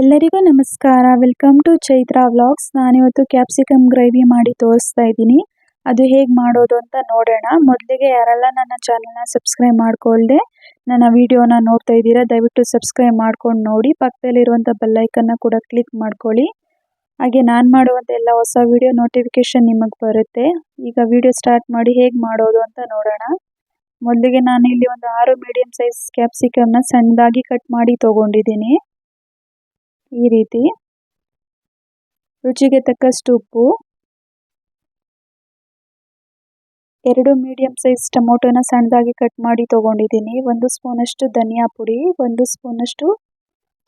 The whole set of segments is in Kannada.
ಎಲ್ಲರಿಗೂ ನಮಸ್ಕಾರ. ವೆಲ್ಕಮ್ ಟು ಚೈತ್ರಾ ವ್ಲಾಗ್ಸ್ ನಾನಿವತ್ತು ಕ್ಯಾಪ್ಸಿಕಮ್ ಗ್ರೇವಿ ಮಾಡಿ ತೋರಿಸ್ತಾ ಇದ್ದೀನಿ. ಅದು ಹೇಗೆ ಮಾಡೋದು ಅಂತ ನೋಡೋಣ. ಮೊದಲಿಗೆ ಯಾರೆಲ್ಲ ನನ್ನ ಚಾನಲ್ನ ಸಬ್ಸ್ಕ್ರೈಬ್ ಮಾಡ್ಕೊಳ್ಳದೆ ನನ್ನ ವಿಡಿಯೋನ ನೋಡ್ತಾ ಇದ್ದೀರಾ, ದಯವಿಟ್ಟು ಸಬ್ಸ್ಕ್ರೈಬ್ ಮಾಡ್ಕೊಂಡು ನೋಡಿ. ಪಕ್ಕದಲ್ಲಿರುವಂಥ ಬೆಲ್ಲೈಕನ್ನ ಕೂಡ ಕ್ಲಿಕ್ ಮಾಡ್ಕೊಳ್ಳಿ. ಹಾಗೆ ನಾನು ಮಾಡುವಂಥ ಎಲ್ಲ ಹೊಸ ವಿಡಿಯೋ ನೋಟಿಫಿಕೇಶನ್ ನಿಮಗೆ ಬರುತ್ತೆ. ಈಗ ವಿಡಿಯೋ ಸ್ಟಾರ್ಟ್ ಮಾಡಿ ಹೇಗೆ ಮಾಡೋದು ಅಂತ ನೋಡೋಣ. ಮೊದಲಿಗೆ ನಾನು ಇಲ್ಲಿ ಒಂದು ಆರು ಮೀಡಿಯಮ್ ಸೈಜ್ ಕ್ಯಾಪ್ಸಿಕಮ್ನ ಸಣ್ಣದಾಗಿ ಕಟ್ ಮಾಡಿ ತೊಗೊಂಡಿದ್ದೀನಿ. ಈ ರೀತಿ. ರುಚಿಗೆ ತಕ್ಕಷ್ಟು ಉಪ್ಪು. ಎರಡು ಮೀಡಿಯಂ ಸೈಜ್ ಟೊಮೊಟೊನ ಸಣ್ಣದಾಗಿ ಕಟ್ ಮಾಡಿ ತೊಗೊಂಡಿದ್ದೀನಿ. ಒಂದು ಸ್ಪೂನಷ್ಟು ಧನಿಯಾ ಪುಡಿ, ಒಂದು ಸ್ಪೂನಷ್ಟು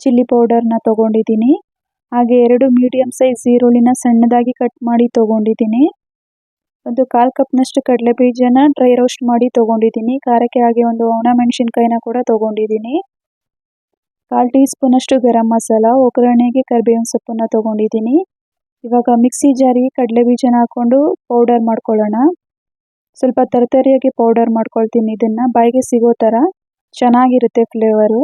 ಚಿಲ್ಲಿ ಪೌಡರ್ನ ತೊಗೊಂಡಿದ್ದೀನಿ. ಹಾಗೆ ಎರಡು ಮೀಡಿಯಂ ಸೈಜ್ ಈರುಳ್ಳಿನ ಸಣ್ಣದಾಗಿ ಕಟ್ ಮಾಡಿ ತೊಗೊಂಡಿದ್ದೀನಿ. ಒಂದು ಕಾಲು ಕಪ್ನಷ್ಟು ಕಡಲೆ ಬೀಜನ ಡ್ರೈ ರೋಸ್ಟ್ ಮಾಡಿ ತೊಗೊಂಡಿದ್ದೀನಿ. ಖಾರಕ್ಕೆ ಹಾಗೆ ಒಂದು ಒಣ ಮೆಣಸಿನ್ಕಾಯಿನ ಕೂಡ ತೊಗೊಂಡಿದ್ದೀನಿ. ಕಾಲು ಟೀ ಸ್ಪೂನಷ್ಟು ಗರಂ ಮಸಾಲ, ಒಗ್ಗರಣೆಗೆ ಕರಿಬೇವಿನ ಸೊಪ್ಪನ್ನು ತೊಗೊಂಡಿದ್ದೀನಿ. ಇವಾಗ ಮಿಕ್ಸಿ ಜಾರಿಗೆ ಕಡಲೆ ಬೀಜನ ಹಾಕ್ಕೊಂಡು ಪೌಡರ್ ಮಾಡ್ಕೊಳ್ಳೋಣ. ಸ್ವಲ್ಪ ತರತರಿಯಾಗಿ ಪೌಡರ್ ಮಾಡ್ಕೊಳ್ತೀನಿ ಇದನ್ನು. ಬಾಯಿಗೆ ಸಿಗೋ ಥರ ಚೆನ್ನಾಗಿರುತ್ತೆ ಫ್ಲೇವರು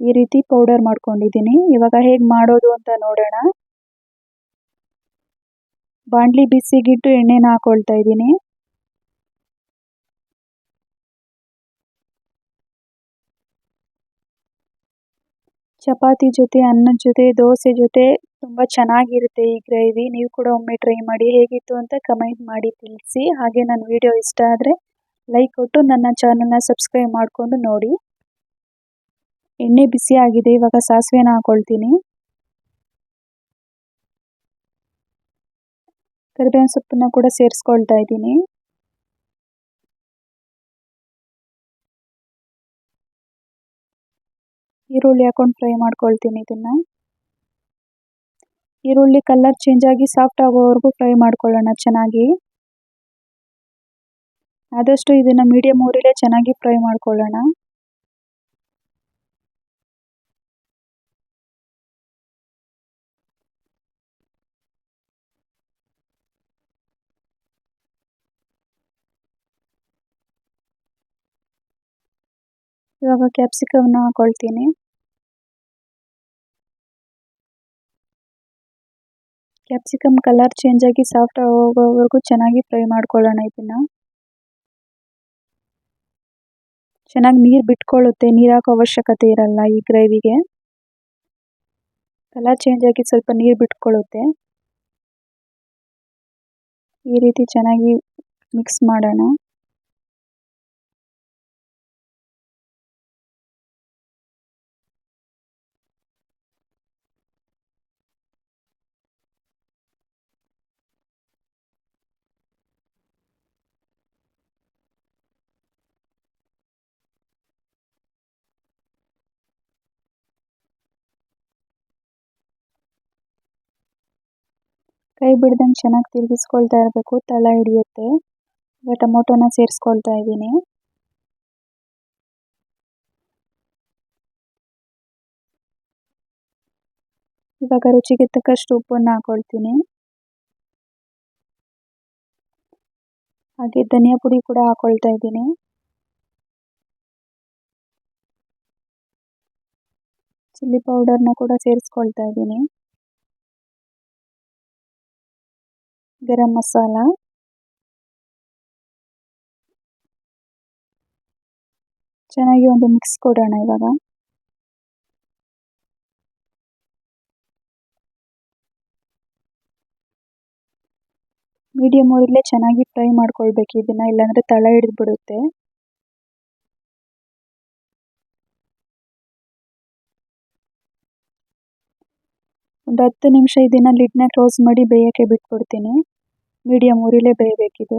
ಈ ರೀತಿ ಪೌಡರ್ ಮಾಡ್ಕೊಂಡಿದ್ದೀನಿ. ಇವಾಗ ಹೇಗೆ ಮಾಡೋದು ಅಂತ ನೋಡೋಣ. ಬಾಣಲಿ ಬಿಸಿಗಿಟ್ಟು ಎಣ್ಣೆನ ಹಾಕೊಳ್ತಾ ಇದ್ದೀನಿ. ಚಪಾತಿ ಜೊತೆ, ಅನ್ನದ ಜೊತೆ, ದೋಸೆ ಜೊತೆ ತುಂಬ ಚೆನ್ನಾಗಿರುತ್ತೆ ಈ ಗ್ರೇವಿ. ನೀವು ಕೂಡ ಒಮ್ಮೆ ಟ್ರೈ ಮಾಡಿ ಹೇಗಿತ್ತು ಅಂತ ಕಮೆಂಟ್ ಮಾಡಿ ತಿಳಿಸಿ. ಹಾಗೆ ನನ್ನ ವಿಡಿಯೋ ಇಷ್ಟ ಆದರೆ ಲೈಕ್ ಕೊಟ್ಟು ನನ್ನ ಚಾನಲ್ನ ಸಬ್ಸ್ಕ್ರೈಬ್ ಮಾಡಿಕೊಂಡು ನೋಡಿ. ಎಣ್ಣೆ ಬಿಸಿ ಆಗಿದೆ, ಇವಾಗ ಸಾಸಿವೆನ ಹಾಕೊಳ್ತೀನಿ. ಕರಿಬೇವಿನ ಸೊಪ್ಪನ್ನ ಕೂಡ ಸೇರಿಸ್ಕೊಳ್ತಾ ಇದ್ದೀನಿ. ಈರುಳ್ಳಿ ಹಾಕೊಂಡು ಫ್ರೈ ಮಾಡ್ಕೊಳ್ತೀನಿ ಇದನ್ನು. ಈರುಳ್ಳಿ ಕಲರ್ ಚೇಂಜ್ ಆಗಿ ಸಾಫ್ಟ್ ಆಗೋವರೆಗೂ ಫ್ರೈ ಮಾಡ್ಕೊಳ್ಳೋಣ ಚೆನ್ನಾಗಿ. ಆದಷ್ಟು ಇದನ್ನು ಮೀಡಿಯಂ ಊರಿಲೇ ಚೆನ್ನಾಗಿ ಫ್ರೈ ಮಾಡ್ಕೊಳ್ಳೋಣ. ಇವಾಗ ಕ್ಯಾಪ್ಸಿಕಮ್ನ ಹಾಕೊಳ್ತೀನಿ. ಕ್ಯಾಪ್ಸಿಕಮ್ ಕಲರ್ ಚೇಂಜ್ ಆಗಿ ಸಾಫ್ಟ್ ಆಗೋವರೆಗೂ ಚೆನ್ನಾಗಿ ಫ್ರೈ ಮಾಡ್ಕೊಳ್ಳೋಣ ಇದನ್ನು. ಚೆನ್ನಾಗಿ ನೀರು ಬಿಟ್ಕೊಳ್ಳುತ್ತೆ, ನೀರು ಹಾಕೋ ಅವಶ್ಯಕತೆ ಇರಲ್ಲ ಈ ಗ್ರೇವಿಗೆ ಕಲರ್ ಚೇಂಜ್ ಆಗಿ ಸ್ವಲ್ಪ ನೀರು ಬಿಟ್ಕೊಳ್ಳುತ್ತೆ. ಈ ರೀತಿ ಚೆನ್ನಾಗಿ ಮಿಕ್ಸ್ ಮಾಡೋಣ. ಕೈ ಬಿಡ್ದಂಗೆ ಚೆನ್ನಾಗಿ ತಿರುಗಿಸ್ಕೊಳ್ತಾ ಇರಬೇಕು ತಳ ಹಿಡಿಯುತ್ತೆ. ಈಗ ಟೊಮೊಟೊನ ಸೇರಿಸ್ಕೊಳ್ತಾ ಇದ್ದೀನಿ. ಇವಾಗ ರುಚಿಗೆ ತಕ್ಕಷ್ಟು ಉಪ್ಪನ್ನು ಹಾಕೊಳ್ತೀನಿ. ಹಾಗೆ ಧನಿಯಾ ಪುಡಿ ಕೂಡ ಹಾಕೊಳ್ತಾ ಇದ್ದೀನಿ. ಚಿಲ್ಲಿ ಪೌಡರ್ನ ಕೂಡ ಸೇರಿಸ್ಕೊಳ್ತಾ ಇದ್ದೀನಿ. ಗರಂ ಮಸಾಲ. ಚೆನ್ನಾಗಿ ಒಂದು ಮಿಕ್ಸ್ ಕೊಡೋಣ ಇವಾಗ. ಮೀಡಿಯಮ್ ಊರಲ್ಲೇ ಚೆನ್ನಾಗಿ ಫ್ರೈ ಮಾಡ್ಕೊಳ್ಬೇಕು ಇದನ್ನ, ಇಲ್ಲಾಂದ್ರೆ ತಳ ಹಿಡಿದು ಬಿಡುತ್ತೆ. ಒಂದು ಹತ್ತು ನಿಮಿಷ ಇದನ್ನ ಲಿಡ್ನ ಕ್ಲೋಸ್ ಮಾಡಿ ಬೇಯಕ್ಕೆ ಬಿಟ್ಬಿಡ್ತೀನಿ. ಮೀಡಿಯಮ್ ಊರಿಲೇ ಬೇಯಬೇಕಿದು.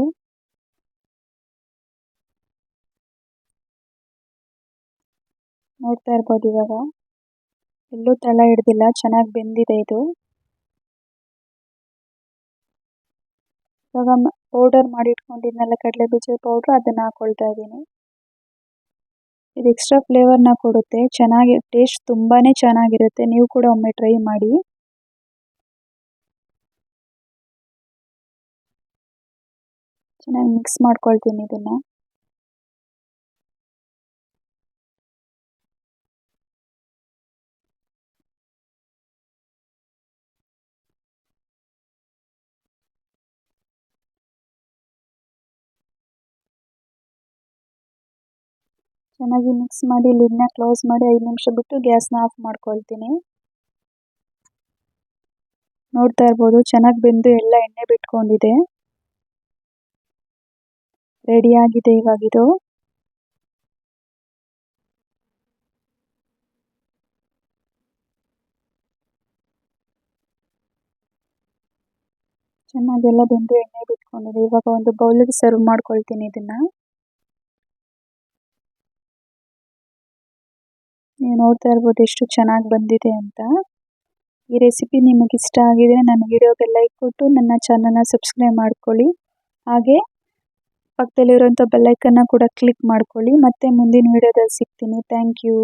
ನೋಡ್ತಾ ಇರ್ಬೋದು ಇವಾಗ. ಎಲ್ಲೂ ತಳ ಹಿಡ್ದಿಲ್ಲ, ಚೆನ್ನಾಗಿ ಬೆಂದಿದೆ ಇದು. ಇವಾಗ ಪೌಡರ್ ಮಾಡಿ ಇಟ್ಕೊಂಡಿದ್ನಲ್ಲ ಕಡಲೆ ಬೀಜದ ಪೌಡ್ರ್ ಅದನ್ನು ಹಾಕೊಳ್ತಾ ಇದ್ದೀನಿ. ಇದು ಎಕ್ಸ್ಟ್ರಾ ಫ್ಲೇವರ್ನ ಕೊಡುತ್ತೆ. ಚೆನ್ನಾಗಿ ಟೇಸ್ಟ್ ತುಂಬಾ ಚೆನ್ನಾಗಿರುತ್ತೆ. ನೀವು ಕೂಡ ಒಮ್ಮೆ ಟ್ರೈ ಮಾಡಿ. ಚೆನ್ನಾಗಿ ಮಿಕ್ಸ್ ಮಾಡ್ಕೊಳ್ತೀನಿ ಇದನ್ನ. ಚೆನ್ನಾಗಿ ಮಿಕ್ಸ್ ಮಾಡಿ ಲಿಡ್ನ ಕ್ಲೋಸ್ ಮಾಡಿ ಐದು ನಿಮಿಷ ಬಿಟ್ಟು ಗ್ಯಾಸ್ನ ಆಫ್ ಮಾಡ್ಕೊಳ್ತೀನಿ. ನೋಡ್ತಾ ಇರ್ಬೋದು, ಚೆನ್ನಾಗಿ ಬೆಂದು ಎಲ್ಲ ಎಣ್ಣೆ ಬಿಟ್ಕೊಂಡಿದೆ. ರೆಡಿಯಾಗಿದೆ ಇವಾಗಿದು. ಚೆನ್ನಾಗೆಲ್ಲ ಬಂದು ಎಣ್ಣೆ ಬಿಟ್ಕೊಂಡಿದೆ. ಇವಾಗ ಒಂದು ಬೌಲಿಗೆ ಸರ್ವ್ ಮಾಡ್ಕೊಳ್ತೀನಿ ಇದನ್ನ. ನೀವು ನೋಡ್ತಾ ಇರ್ಬೋದು ಎಷ್ಟು ಚೆನ್ನಾಗಿ ಬಂದಿದೆ ಅಂತ. ಈ ರೆಸಿಪಿ ನಿಮಗೆ ಇಷ್ಟ ಆಗಿದ್ರೆ ನನ್ನ ವಿಡಿಯೋಗೆ ಲೈಕ್ ಕೊಟ್ಟು ನನ್ನ ಚಾನಲ್ನ ಸಬ್ಸ್ಕ್ರೈಬ್ ಮಾಡ್ಕೊಳ್ಳಿ. ಹಾಗೆ ಪಕ್ಕದಲ್ಲಿರುವಂಥ ನ ಕೂಡ ಕ್ಲಿಕ್ ಮಾಡ್ಕೊಳ್ಳಿ. ಮತ್ತೆ ಮುಂದಿನ ವಿಡಿಯೋದಲ್ಲಿ ಸಿಗ್ತೀನಿ. Thank you